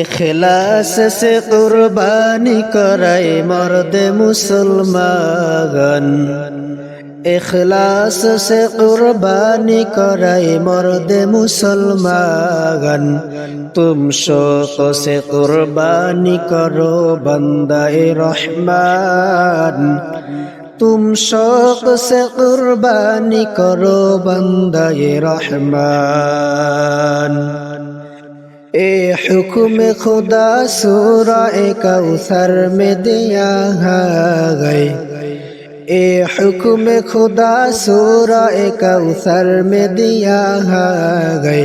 এখলাস সে কুরবানি করাই মর্দে মুসলমান। এখলাস সে কুরবানি করাই মর্দে মুসলমান। তুম শোক সে কুরবানি করো বন্দায় রহমান। তুম শোক সে কুরবানি করো বন্দায় রহমান। ए हुक्म खुदा सूरा ए कौसर में दिया गए ए हुक्म खुदा सूरा ए कौसर में दिया गए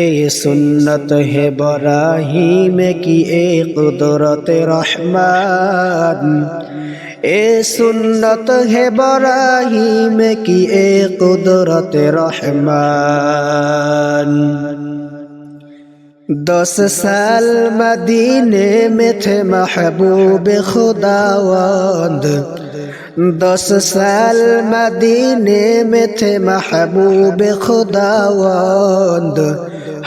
ए सुन्नत है बराहीम की ए कुदरत रहमान ए सुन्नत है बराहीम की ए कुदरत रहमान دس سال مدینے میں تھے محبوب خداوند دس سال مدینے میں تھے محبوب خداوند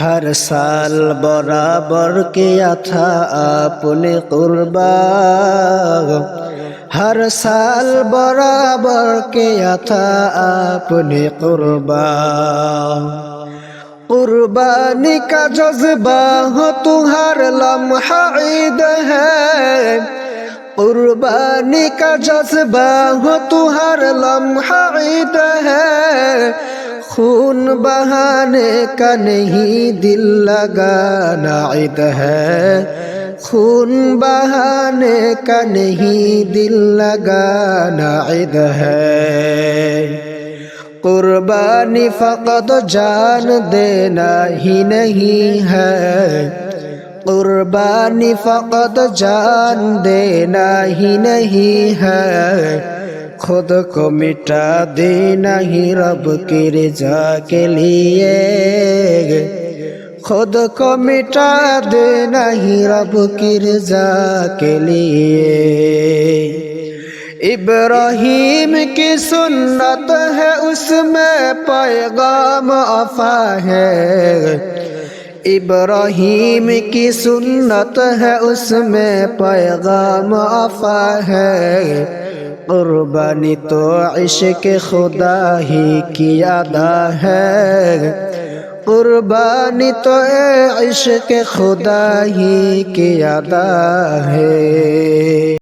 ہر سال برابر کیا تھا آپ نے قربان ہر سال برابر کیا تھا آپ نے قربان कुर्बानी का जज्बा हो तुम्हार लम्हा ईद है कुर्बानी का जज्बा हो तुम्हार लम्हा ईद है खून बहाने का नहीं दिल लगाना ईद है खून बहाने का नहीं दिल लगाना ईद है قربانی فقط جان دینا ہی نہیں ہے قربانی فقط جان دینا ہی نہیں ہے خود کو مٹا دینا ہی رب کی رضا کے لیے خود کو مٹا دینا ہی رب کی رضا کے لیے ابراہیم کی سنت ہے، اس میں پیغام آفا ہے۔ ابراہیم کی سنت ہے، اس میں پیغام آفا ہے۔ قربانی تو عشق خدا ہی کی ادا ہے۔ قربانی تو اے عشق خدا ہی کی ادا ہے۔